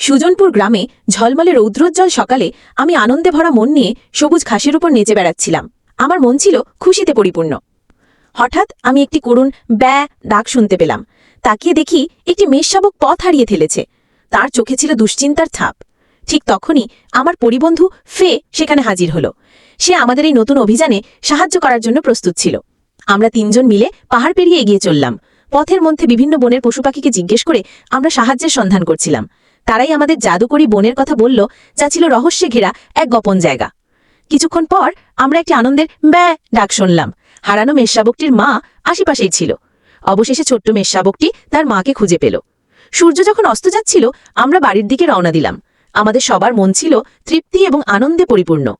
সুজনপুর গ্রামে ঝলমলে রৌদ্রোজ্জ্বল সকালে আমি আনন্দে ভরা মন নিয়ে সবুজ ঘাসের উপর নেচে বেড়াচ্ছিলাম। আমার মন ছিল খুশিতে পরিপূর্ণ। হঠাৎ আমি একটি করুণ ব্যা ডাক শুনতে পেলাম। তাকিয়ে দেখি একটি মেষশাবক পথ হারিয়ে ফেলেছে। তার চোখে ছিল দুশ্চিন্তার ছাপ। ঠিক তখনই আমার পরিবন্ধু ফে সেখানে হাজির হল। সে আমাদের এই নতুন অভিযানে সাহায্য করার জন্য প্রস্তুত ছিল। আমরা তিনজন মিলে পাহাড় পেরিয়ে এগিয়ে চললাম। পথের মধ্যে বিভিন্ন বনের পশু পাখিকে জিজ্ঞেস করে আমরা সাহায্যের সন্ধান করছিলাম। তারাই আমাদের জাদুকরি বনের কথা বলল, যা ছিল রহস্যে ঘেরা এক গোপন জায়গা। কিছুক্ষণ পর আমরা একটি আনন্দের ব্যা ডাক শুনলাম। হারানো মেষশাবকটির মা আশেপাশেই ছিল। অবশেষে ছোট্ট মেষশাবকটি তার মাকে খুঁজে পেল। সূর্য যখন অস্ত যাচ্ছিল, আমরা বাড়ির দিকে রওনা দিলাম। আমাদের সবার মন ছিল তৃপ্তি এবং আনন্দে পরিপূর্ণ।